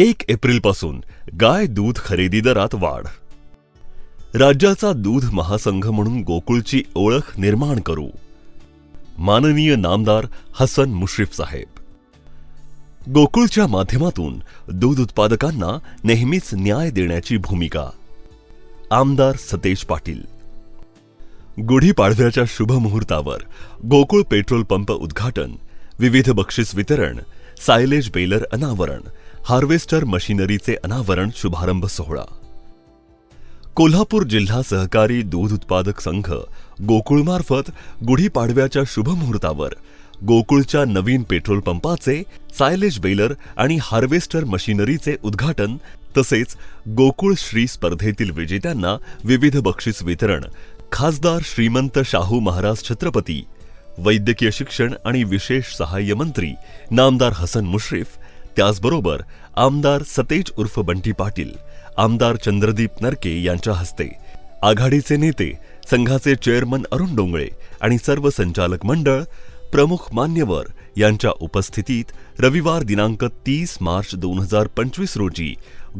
एक एप्रिलपासून गाय दूध खरेदी दरात वाढ. राज्याचा दूध महासंघ म्हणून गोकुळची ओळख निर्माण करू. माननीय नामदार हसन मुश्रीफ साहेब. गोकुळच्या माध्यमातून दूध उत्पादकांना नेहमीच न्याय देण्याची भूमिका. आमदार सतेज पाटील. गुढीपाडव्याच्या शुभ मुहूर्तावर गोकुळ पेट्रोल पंप उद्घाटन विविध बक्षीस वितरण सायलेज बेलर अनावरण हार्वेस्टर मशिनरीचे अनावरण शुभारंभ सोहळा. कोल्हापूर जिल्हा सहकारी दूध उत्पादक संघ गोकुळमार्फत गुढीपाडव्याच्या शुभमुहूर्तावर गोकुळच्या नवीन पेट्रोल पंपाचे सायलेज बेलर आणि हार्वेस्टर मशिनरीचे उद्घाटन तसेच गोकुळ श्री स्पर्धेतील विजेत्यांना विविध बक्षीस वितरण खासदार श्रीमंत शाहू महाराज छत्रपती वैद्यकीय शिक्षण आणि विशेष सहाय्य मंत्री नामदार हसन मुश्रीफ त्याचबरोबर आमदार सतेज उर्फ बंटी पाटील आमदार चंद्रदीप नरके यांच्या हस्ते आघाडीचे नेते संघाचे चेअरमन अरुण डोंगळे आणि सर्व संचालक मंडळ प्रमुख मान्यवर यांच्या उपस्थितीत रविवार दिनांक तीस मार्च दोन हजार पंचवीस रोजी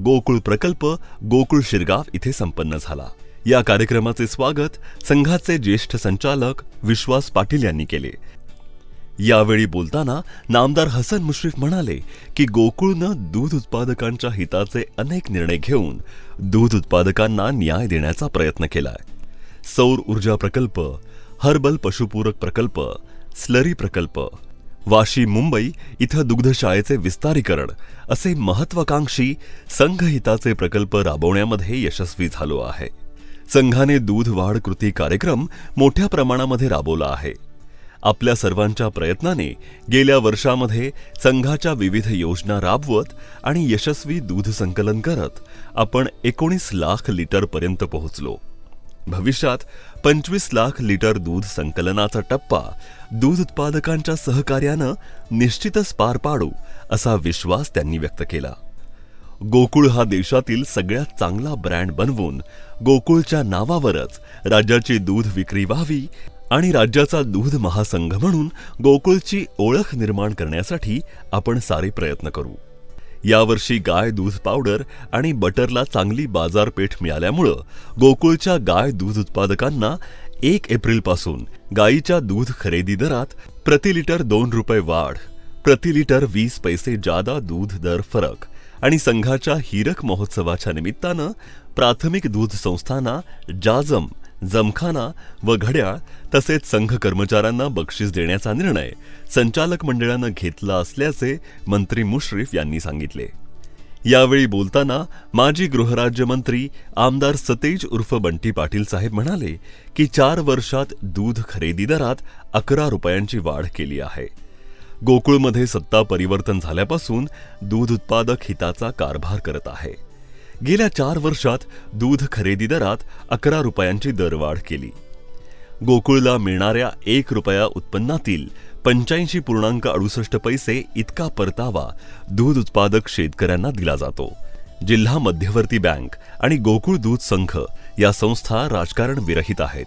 गोकुळ प्रकल्प गोकुळ शिरगाव इथे संपन्न झाला. या कार्यक्रमाचे स्वागत संघाचे ज्येष्ठ संचालक विश्वास पाटील यांनी केले. यावेळी बोलताना नामदार हसन मुश्रीफ म्हणाले की गोकुळनं दूध उत्पादकांच्या हिताचे अनेक निर्णय घेऊन दूध उत्पादकांना न्याय देण्याचा प्रयत्न केलाय. सौर ऊर्जा प्रकल्प हर्बल पशुपूरक प्रकल्प स्लरी प्रकल्प वाशी मुंबई इथं दुग्धशाळेचे विस्तारीकरण असे महत्वाकांक्षी संघहिताचे प्रकल्प राबवण्यामध्ये यशस्वी झालो आहे. संघाने दूध वाढ कृती कार्यक्रम मोठ्या प्रमाणामध्ये राबवला आहे. आपल्या सर्वांच्या प्रयत्नाने गेल्या वर्षामध्ये संघाच्या विविध योजना राबवत आणि यशस्वी दूध संकलन करत आपण एकोणीस लाख लिटरपर्यंत पोहोचलो. भविष्यात पंचवीस लाख लिटर दूध संकलनाचा टप्पा दूध उत्पादकांच्या सहकार्यानं निश्चितच पार पाडू असा विश्वास त्यांनी व्यक्त केला. गोकुळ हा देशातील सगळ्यात चांगला ब्रँड बनवून गोकुळच्या नावावरच राज्याची दूध विक्री व्हावी आणि राज्याचा दूध महासंघ म्हणून गोकुळची ओळख निर्माण करण्यासाठी आपण सारे प्रयत्न करू. यावर्षी गाय दूध पावडर आणि बटरला चांगली बाजारपेठ मिळाल्यामुळं गोकुळच्या गाय दूध उत्पादकांना एक एप्रिलपासून गायीच्या दूध खरेदी दरात प्रति लिटर दोन रुपये वाढ प्रति लिटर वीस पैसे जादा दूध दर फरक आणि संघाच्या हिरक महोत्सवाच्या निमित्तानं प्राथमिक दूध संस्थांना जाजम जमखाना व घड्याळ तसेच संघ कर्मचाऱ्यांना बक्षीस देण्याचा निर्णय संचालक मंडळानं घेतला असल्याचे मंत्री मुश्रीफ यांनी सांगितले. यावेळी बोलताना माजी गृहराज्यमंत्री आमदार सतेज उर्फ बंटी पाटील साहेब म्हणाले की चार वर्षात दूध खरेदी दरात अकरा रुपयांची वाढ केली आहे. गोकुळमध्ये सत्ता परिवर्तन झाल्यापासून दूध उत्पादक हिताचा कारभार करत आहे. गेल्या चार वर्षात दूध खरेदी दरात अकरा रुपयांची दरवाढ केली. गोकुळला मिळणाऱ्या एक रुपया उत्पन्नातील पंच्याऐंशी पूर्णांक अडुसष्ट पैसे इतका परतावा दूध उत्पादक शेतकऱ्यांना दिला जातो. जिल्हा मध्यवर्ती बँक आणि गोकुळ दूध संघ या संस्था राजकारण विरहित आहेत.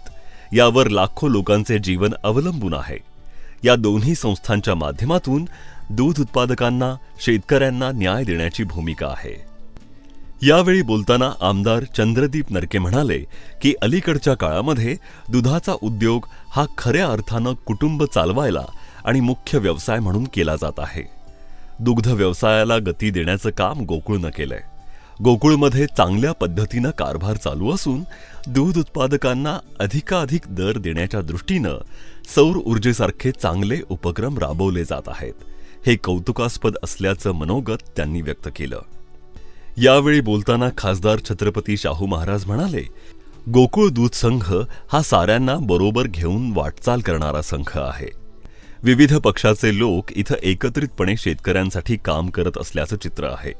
यावर लाखो लोकांचे जीवन अवलंबून आहे. या दोन्ही संस्थांच्या माध्यमातून दूध उत्पादकांना शेतकऱ्यांना न्याय देण्याची भूमिका आहे. यावेळी बोलताना आमदार चंद्रदीप नरके म्हणाले की अलीकडच्या काळामध्ये दुधाचा उद्योग हा खऱ्या अर्थानं कुटुंब चालवायला आणि मुख्य व्यवसाय म्हणून केला जात आहे. दुग्ध व्यवसायाला गती देण्याचं काम गोकुळनं केलंय. गोकुळमध्ये चांगल्या पद्धतीनं कारभार चालू असून दूध उत्पादकांना अधिकाधिक दर देण्याच्या दृष्टीनं सौर ऊर्जेसारखे चांगले उपक्रम राबवले जात आहेत. हे कौतुकास्पद असल्याचं मनोगत त्यांनी व्यक्त केलं. यावेळी बोलताना खासदार छत्रपती शाहू महाराज म्हणाले गोकुळ दूध संघ हा साऱ्यांना बरोबर घेऊन वाटचाल करणारा संघ आहे. विविध पक्षाचे लोक इथं एकत्रितपणे शेतकऱ्यांसाठी काम करत असल्याचं चित्र आहे.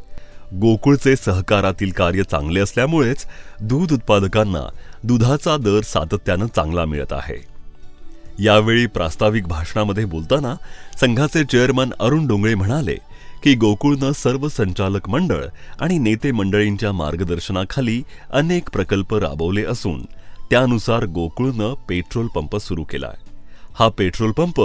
गोकुळचे सहकारातील कार्य चांगले असल्यामुळेच दूध उत्पादकांना दुधाचा दर सातत्यानं चांगला मिळत आहे. यावेळी प्रास्ताविक भाषणामध्ये बोलताना संघाचे चेअरमन अरुण डोंगळे म्हणाले की गोकुळनं सर्व संचालक मंडळ आणि नेते मंडळींच्या मार्गदर्शनाखाली अनेक प्रकल्प राबवले असून त्यानुसार गोकुळनं पेट्रोल पंप सुरू केलाय. हा पेट्रोल पंप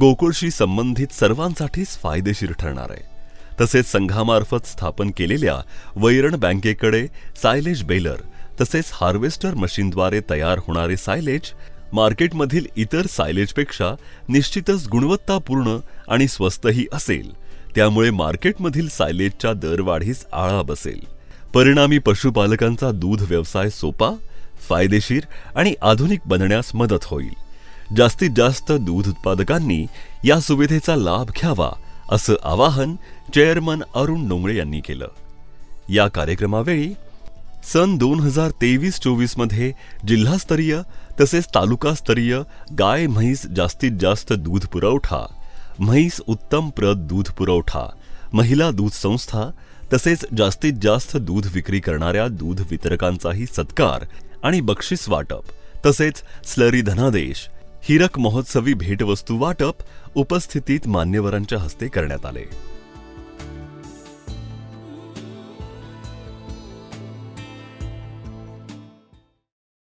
गोकुळशी संबंधित सर्वांसाठीच फायदेशीर ठरणार आहे. तसेच संघामार्फत स्थापन केलेल्या वैरण बँकेकडे सायलेज बेलर तसेच हार्वेस्टर मशीनद्वारे तयार होणारे सायलेज मार्केटमधील इतर सायलेजपेक्षा निश्चितच गुणवत्तापूर्ण आणि स्वस्तही असेल. त्यामुळे मार्केटमधील सायलेजच्या दरवाढीस आळा बसेल. परिणामी पशुपालकांचा दूध व्यवसाय सोपा फायदेशीर आणि आधुनिक बनण्यास मदत होईल. जास्तीत जास्त दूध उत्पादकांनी या सुविधेचा लाभ घ्यावा असं आवाहन चेअरमन अरुण डोंगळे यांनी केलं. या कार्यक्रमावेळी सन दोन हजार तेवीस चोवीसमध्ये जिल्हास्तरीय तसेच तालुकास्तरीय गाय म्हैस जास्तीत जास्त दूध पुरवठा म्हैस उत्तम प्रत दूध पुरवठा महिला दूध संस्था तसेच जास्तीत जास्त दूध विक्री करणाऱ्या दूध वितरकांचाही सत्कार आणि बक्षीस वाटप तसेच स्लरी धनादेश हिरक महोत्सवी भेटवस्तू वाटप उपस्थितीत मान्यवरांच्या हस्ते करण्यात आले.